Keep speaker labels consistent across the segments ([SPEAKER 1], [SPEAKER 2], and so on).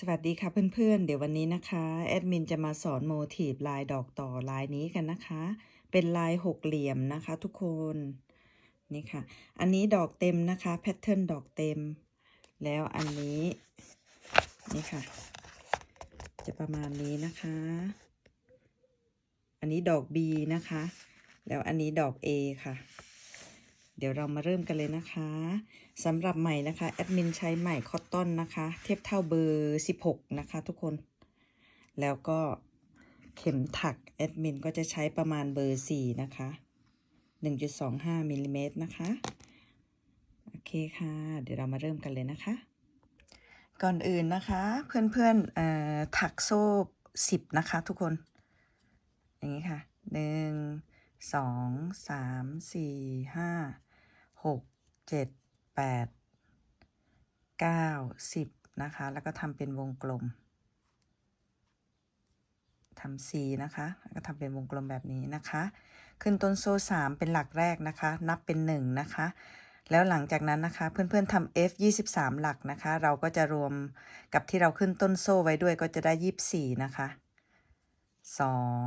[SPEAKER 1] สวัสดีค่ะเพื่อนๆ เดี๋ยววันนี้นะคะแอดมินจะมาสอนโมทีฟลายดอกต่อลายนี้กันนะคะ เป็นลายหกเหลี่ยมนะคะทุกคนนี่ค่ะ อันนี้ดอกเต็มนะคะแพทเทิร์นดอกเต็ม แล้วอันนี้นี่ค่ะ จะประมาณนี้นะคะ อันนี้ดอก B นะคะ แล้วอันนี้ดอก A ค่ะ เดี๋ยวเรามาเริ่มกันเลยนะคะสำหรับใหม่นะคะแอดมินใช้ใหม่คอตตอนนะคะ เทียบเท่าเบอร์ 16 นะคะทุกคน แล้วก็เข็มถักแอดมินก็จะใช้ประมาณเบอร์ 4 นะคะ 1.25มิลลิเมตรนะคะ โอเคค่ะ เดี๋ยวเรามาเริ่มกันเลยนะคะ ก่อนอื่นนะคะ เพื่อนๆเอ่อถักโซ่ 10 นะคะทุกคน อย่างนี้ค่ะหนึ่ง สองสามสี่ห้าหกเจ็ดแปดเก้าสิบนะคะ แล้วก็ทำเป็นวงกลมทำสีนะคะแล้วก็ทำเป็นวงกลมแบบนี้นะคะ ขึ้นต้นโซ่สามเป็นหลักแรกนะคะ นับเป็นหนึ่งนะคะ แล้วหลังจากนั้นนะคะ เพื่อนๆทำ F 23 หลักนะคะ เราก็จะรวมกับที่เราขึ้นต้นโซ่ไว้ด้วยก็จะได้ 24 นะคะสอง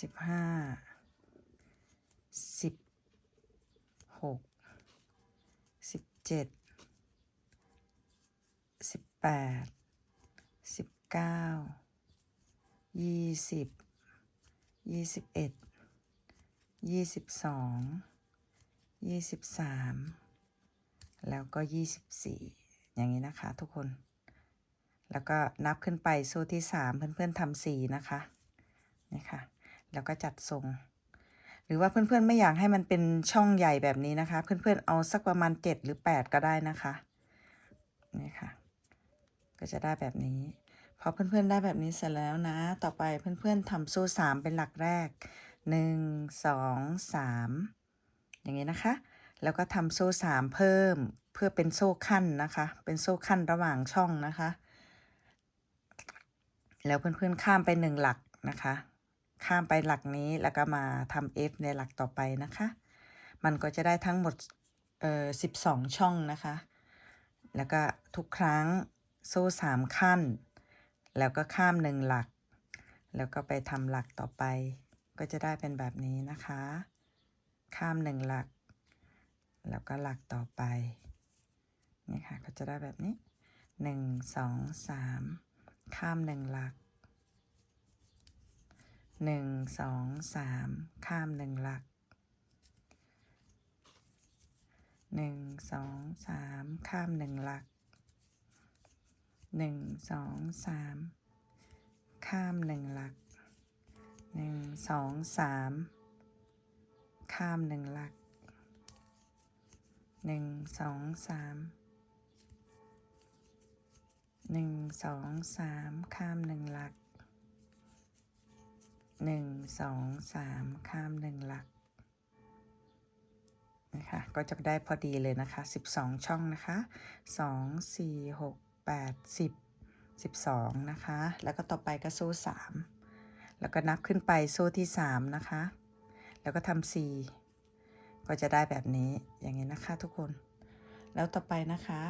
[SPEAKER 1] สิบห้าสิบหกสิบเจ็ดสิบแปดสิบเก้ายี่สิบยี่สิบเอ็ดยี่สิบสองยี่สิบสามแล้วก็ยี่สิบสี่อย่างนี้นะคะทุกคน แล้วก็นับขึ้นไปโซ่ที่สามเพื่อนๆทำสี่นะคะนี่ค่ะ แล้วก็จัดทรง หรือว่าเพื่อนๆไม่อยากให้มันเป็นช่องใหญ่แบบนี้นะคะ เพื่อนๆเอาสักประมาณเจ็ดหรือแปดก็ได้นะคะนี่ค่ะ ก็จะได้แบบนี้พอเพื่อนๆได้แบบนี้เสร็จแล้วนะ ต่อไปเพื่อนๆทำโซ่สามเป็นหลักแรกหนึ่งสองสามอย่างนี้นะคะ แล้วก็ทำโซ่สามเพิ่มเพื่อเป็นโซ่ขั้นนะคะ เป็นโซ่ขั้นระหว่างช่องนะคะ แล้วเพื่อนๆข้ามไปหนึ่งหลักนะคะ ข้ามไปหลักนี้แล้วก็มาทำ F ในหลักต่อไปนะคะ มันก็จะได้ทั้งหมดเอ่อสิบสองช่องนะคะ แล้วก็ทุกครั้งโซ่สามขั้น แล้วก็ข้ามหนึ่งหลัก แล้วก็ไปทำหลักต่อไป ก็จะได้เป็นแบบนี้นะคะ ข้ามหนึ่งหลัก แล้วก็หลักต่อไปนี่ค่ะก็จะได้แบบนี้หนึ่งสองสามข้ามหนึ่งหลัก หนึ่งสองสามข้ามหนึ่งหลักหนึ่งสองสามข้ามหนึ่งหลักหนึ่งสองสามข้ามหนึ่งหลักหนึ่งสองสามข้ามหนึ่งหลักหนึ่งสองสามหนึ่งสองสามข้ามหนึ่งหลัก หนึ่งสองสามข้ามหนึ่งหลักนะคะก็จะได้พอดีเลยนะคะสิบสองช่องนะคะสองสี่หกแปดสิบสิบสองนะคะ แล้วก็ต่อไปก็โซ่สามแล้วก็นับขึ้นไปโซ่ที่สามนะคะ แล้วก็ทำสี่ก็จะได้แบบนี้อย่างนี้นะคะทุกคน แล้วต่อไปนะคะ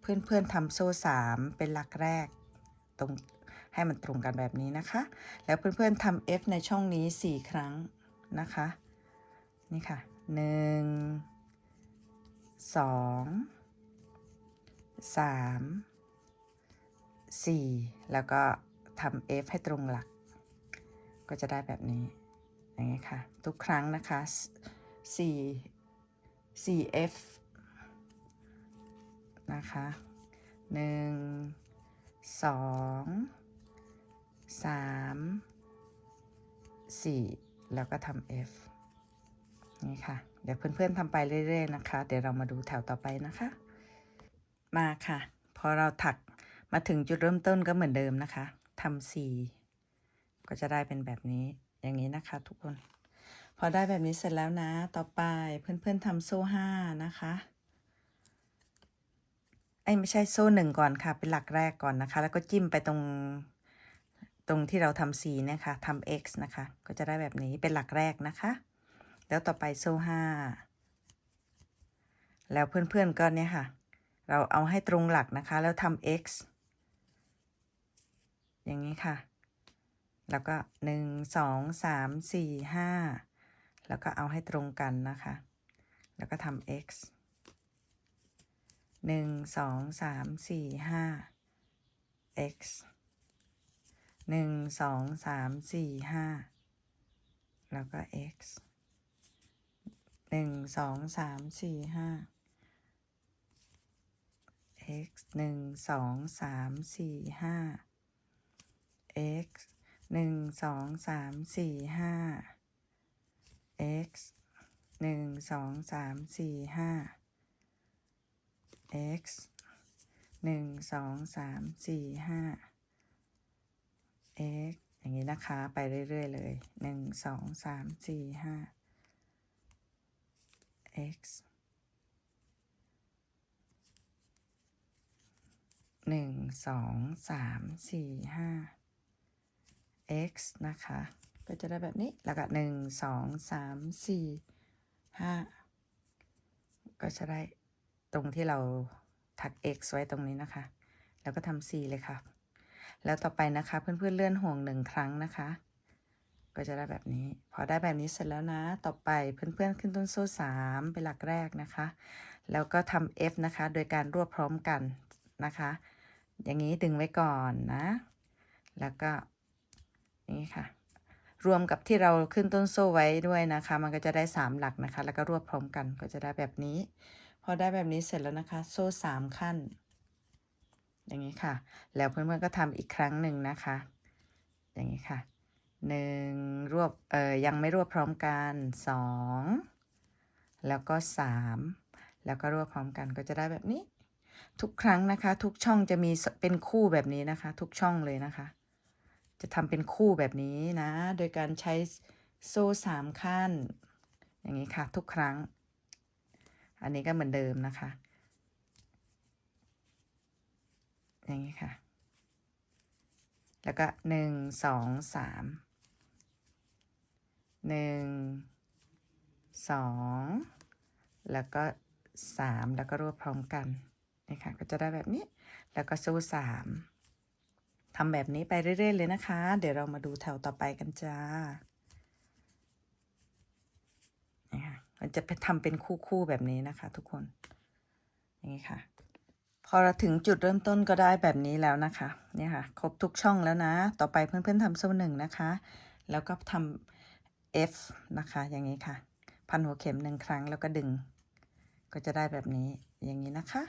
[SPEAKER 1] เพื่อนๆทำโซ่สามเป็นหลักแรกตรง ให้มันตรงกันแบบนี้นะคะ แล้วเพื่อนๆทำ F ในช่องนี้ 4 ครั้งนะคะ นี่ค่ะ 1 2 3 4 แล้วก็ทำ F ให้ตรงหลัก ก็จะได้แบบนี้ อย่างนี้ค่ะ ทุกครั้งนะคะ 4 4F นะคะหนึ่ง สามสี่แล้วก็ทำ F นี่ค่ะ เดี๋ยวเพื่อนๆทำไปเรื่อย ๆ นะคะ เดี๋ยวเรามาดูแถวต่อไปนะคะ มาค่ะ พอเราถักมาถึงจุดเริ่มต้นก็เหมือนเดิมนะคะทำสี่ก็จะได้เป็นแบบนี้อย่างนี้นะคะ ทุกคน พอได้แบบนี้เสร็จแล้วนะ ต่อไปเพื่อนๆทำโซ่ห้านะคะไอ้ไม่ใช่โซ่หนึ่งก่อนค่ะ เป็นหลักแรกก่อนนะคะ แล้วก็จิ้มไปตรง ตรงที่เราทำ C นี่ยค่ะทำ X นะคะ ก็จะได้แบบนี้เป็นหลักแรกนะคะ แล้วต่อไปโซ่ห้าแล้วเพื่อนๆก็เนี่ยค่ะ เราเอาให้ตรงหลักนะคะ แล้วทำ X อย่างนี้ค่ะ แล้วก็หนึ่งสองสามสี่ห้าแล้วก็เอาให้ตรงกันนะคะ แล้วก็ทำ x หนึ่งสองสามสี่ห้า x หนึ่งสองสามสี่ห้าแล้วก็ x หนึ่งสองสามสี่ห้า x หนึ่งสองสามสี่ห้า x หนึ่งสองสามสี่ห้า x หนึ่งสองสามสี่ห้า x หนึ่งสองสามสี่ห้า x อย่างนี้นะคะ ไปเรื่อย ๆ เลยหนึ่งสองสามสี่ห้า x หนึ่งสองสามสี่ห้า x นะคะ ก็จะได้แบบนี้ แล้วก็หนึ่งสองสามสี่ห้าก็จะได้ตรงที่เราถัก x ไว้ตรงนี้นะคะ แล้วก็ทำ c เลยค่ะ แล้วต่อไปนะคะ เพื่อนๆเลื่อนห่วงหนึ่งครั้งนะคะ ก็จะได้แบบนี้ พอได้แบบนี้เสร็จแล้วนะ ต่อไปเพื่อนๆขึ้นต้นโซ่สามเป็นหลักแรกนะคะ แล้วก็ทำ f นะคะ โดยการรวบพร้อมกันนะคะ อย่างนี้ดึงไว้ก่อนนะ แล้วก็นี่ค่ะ รวมกับที่เราขึ้นต้นโซ่ไว้ด้วยนะคะ มันก็จะได้ 3 หลักนะคะ แล้วก็รวบพร้อมกันก็จะได้แบบนี้ พอได้แบบนี้เสร็จแล้วนะคะ โซ่ 3 ขั้น อย่างนี้ค่ะ แล้วเพื่อนๆก็ทำอีกครั้งหนึ่งนะคะ อย่างนี้ค่ะหนึ่งรวบเอ่ยยังไม่รวบพร้อมกันสองแล้วก็สามแล้วก็รวบพร้อมกันก็จะได้แบบนี้ ทุกครั้งนะคะ ทุกช่องจะมีเป็นคู่แบบนี้นะคะ ทุกช่องเลยนะคะ จะทำเป็นคู่แบบนี้นะ โดยการใช้โซ่สามขั้น อย่างนี้ค่ะ ทุกครั้ง อันนี้ก็เหมือนเดิมนะคะ อย่างนี้ค่ะ แล้วก็หนึ่งสองสามหนึ่งสองแล้วก็สามแล้วก็รวบพร้อมกันนี่ค่ะก็จะได้แบบนี้ แล้วก็สู้สามทำแบบนี้ไปเรื่อย ๆ เลยนะคะ เดี๋ยวเรามาดูแถวต่อไปกันจ้านี่ค่ะมันจะทำเป็นคู่ ๆ แบบนี้นะคะทุกคน อย่างนี้ค่ะ พอเราถึงจุดเริ่มต้นก็ได้แบบนี้แล้วนะคะเนี่ยค่ะครบทุกช่องแล้วนะ ต่อไปเพื่อนๆทำโซ่หนึ่งนะคะ แล้วก็ทำ F นะคะ อย่างนี้ค่ะ พันหัวเข็มหนึ่งครั้งแล้วก็ดึง ก็จะได้แบบนี้อย่างนี้นะคะ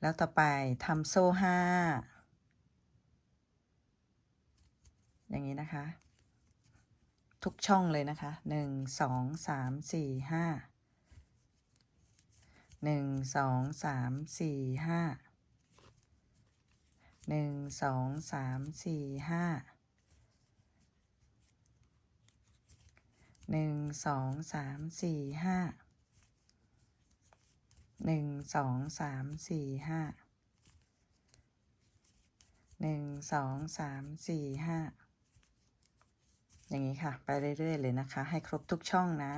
[SPEAKER 1] แล้วต่อไปทำโซ่ห้าอย่างนี้นะคะ ทุกช่องเลยนะคะหนึ่งสองสามสี่ห้าหนึ่งสองสามสี่ห้า หนึ่งสองสามสี่ห้าหนึ่งสองสามสี่ห้าหนึ่งสองสามสี่ห้าหนึ่งสองสามสี่ห้าอย่างนี้ค่ะ ไปเรื่อย ๆ เลยนะคะ ให้ครบทุกช่องนะ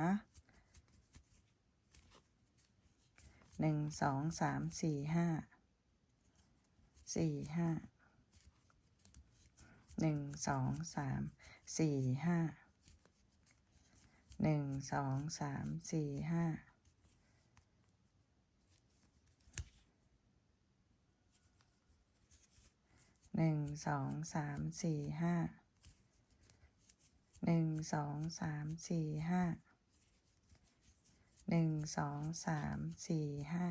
[SPEAKER 1] หนึ่งสองสามสี่ห้า สี่ห้าหนึ่งสองสามสี่ห้าหนึ่งสองสามสี่ห้าหนึ่งสองสามสี่ห้าหนึ่งสองสามสี่ห้าหนึ่งสองสามสี่ห้า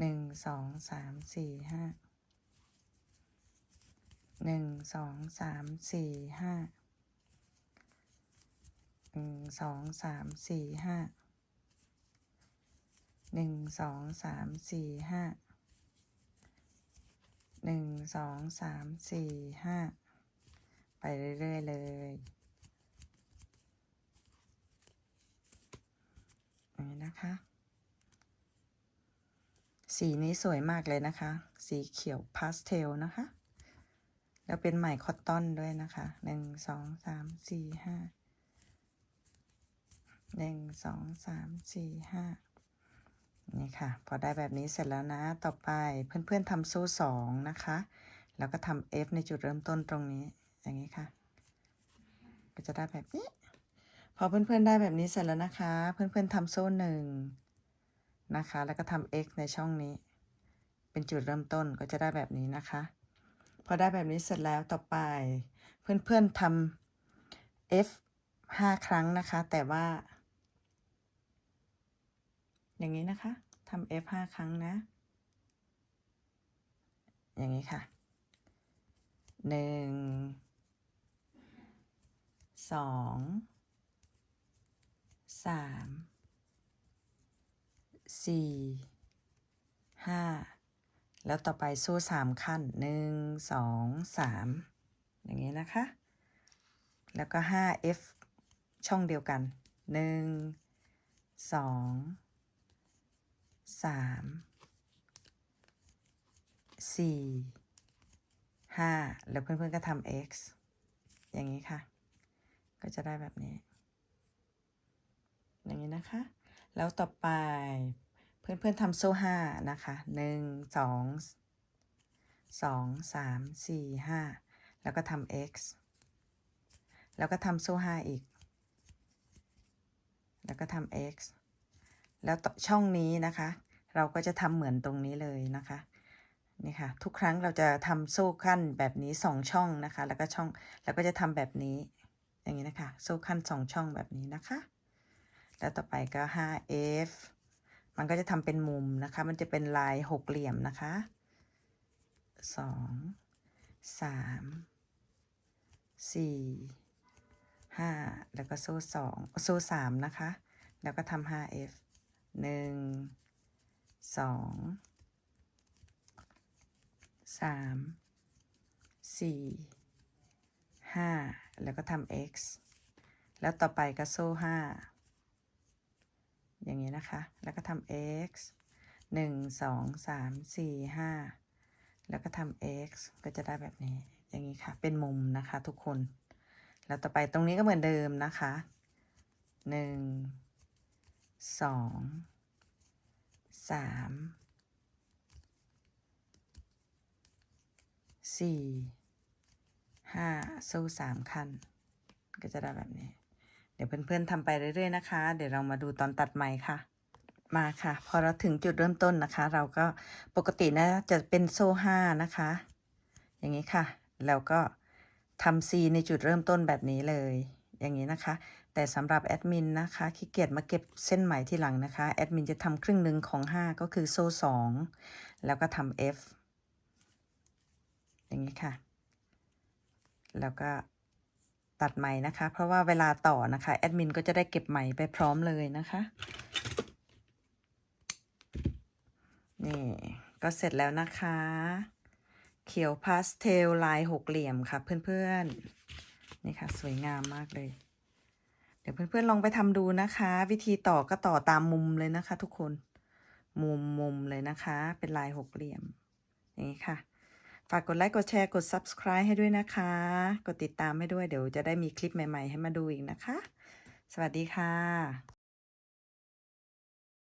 [SPEAKER 1] หนึ่งสองสามสี่ห้าหนึ่งสองสามสี่ห้าหนึ่งสองสามสี่ห้าหนึ่งสองสามสี่ห้าหนึ่งสองสามสี่ห้าไปเรื่อย ๆ เลยนี้นะคะ สีนี้สวยมากเลยนะคะ สีเขียวพาสเทลนะคะ แล้วเป็นไหมคอตตอนด้วยนะคะหนึ่งสองสามสี่ห้าหนึ่งสองสามสี่ห้านี่ค่ะ พอได้แบบนี้เสร็จแล้วนะ ต่อไปเพื่อนๆทำโซ่สองนะคะ แล้วก็ทำ F ในจุดเริ่มต้นตรงนี้ อย่างนี้ค่ะ ก็จะได้แบบนี้ พอเพื่อนๆได้แบบนี้เสร็จแล้วนะคะ เพื่อนๆทำโซ่หนึ่ง นะคะ แล้วก็ทำ x ในช่องนี้ เป็นจุดเริ่มต้นก็จะได้แบบนี้นะคะ พอได้แบบนี้เสร็จแล้วต่อไป เพื่อนๆทำ f ห้าครั้งนะคะ แต่ว่า อย่างนี้นะคะทำ f ห้าครั้งนะ อย่างนี้ค่ะหนึ่งสองสาม สี่ห้าแล้วต่อไปโซ่สามขั้นหนึ่งสองสามอย่างนี้นะคะ แล้วก็ห้า F ช่องเดียวกันหนึ่งสองสามสี่ห้าแล้วเพื่อนๆก็ทำ x อย่างนี้ค่ะ ก็จะได้แบบนี้ อย่างนี้นะคะ แล้วต่อไป เพื่อนๆทำโซ่ห้านะคะหนึ่งสองสองสามสี่ห้าแล้วก็ทำ x แล้วก็ทำโซ่ห้าอีก แล้วก็ทำ x แล้วช่องนี้นะคะ เราก็จะทำเหมือนตรงนี้เลยนะคะนี่ค่ะทุกครั้งเราจะทำโซ่ขั้นแบบนี้สองช่องนะคะ แล้วก็ช่องแล้วก็จะทำแบบนี้ อย่างนี้นะคะ โซ่ขั้นสองช่องแบบนี้นะคะ แล้วต่อไปก็ 5f มันก็จะทำเป็นมุมนะคะ มันจะเป็นลายหกเหลี่ยมนะคะสองสามสี่ห้าแล้วก็โซ่สองโซ่สามนะคะ แล้วก็ทำา 5f หนึ่งสองสามสี่ห้าแล้วก็ทำ x แล้วต่อไปก็โซ่ห้า อย่างนี้นะคะ แล้วก็ทำ x หนึ่งสองสามสี่ห้าแล้วก็ทำ x ก็จะได้แบบนี้ อย่างนี้ค่ะ เป็นมุมนะคะทุกคน แล้วต่อไปตรงนี้ก็เหมือนเดิมนะคะหนึ่งสองสามสี่ห้าโซ่สามขั้น ก็จะได้แบบนี้ เดี๋ยวเพื่อนๆทำไปเรื่อยๆนะคะ เดี๋ยวเรามาดูตอนตัดใหม่ค่ะ มาค่ะ พอเราถึงจุดเริ่มต้นนะคะ เราก็ปกตินะจะเป็นโซ่ห้านะคะ อย่างนี้ค่ะ แล้วก็ทำ C ในจุดเริ่มต้นแบบนี้เลย อย่างนี้นะคะ แต่สำหรับแอดมินนะคะขี้เกียจมาเก็บเส้นไหมที่หลังนะคะ แอดมินจะทำครึ่งหนึ่งของ 5 ก็คือโซ่2แล้วก็ทำ F อย่างนี้ค่ะ แล้วก็ ตัดไหมนะคะ เพราะว่าเวลาต่อนะคะแอดมินก็จะได้เก็บไหมไปพร้อมเลยนะคะนี่ก็เสร็จแล้วนะคะ เขียวพาสเทลลายหกเหลี่ยมค่ะเพื่อนๆนี่ค่ะสวยงามมากเลย เดี๋ยวเพื่อนๆลองไปทำดูนะคะ วิธีต่อก็ต่อตามมุมเลยนะคะ ทุกคนมุมมุมเลยนะคะ เป็นลายหกเหลี่ยมอย่างนี้ค่ะ ฝากกดไลค์กดแชร์กด subscribe ให้ด้วยนะคะ กดติดตามให้ด้วยเดี๋ยวจะได้มีคลิปใหม่ ๆ ให้มาดูอีกนะคะ สวัสดีค่ะ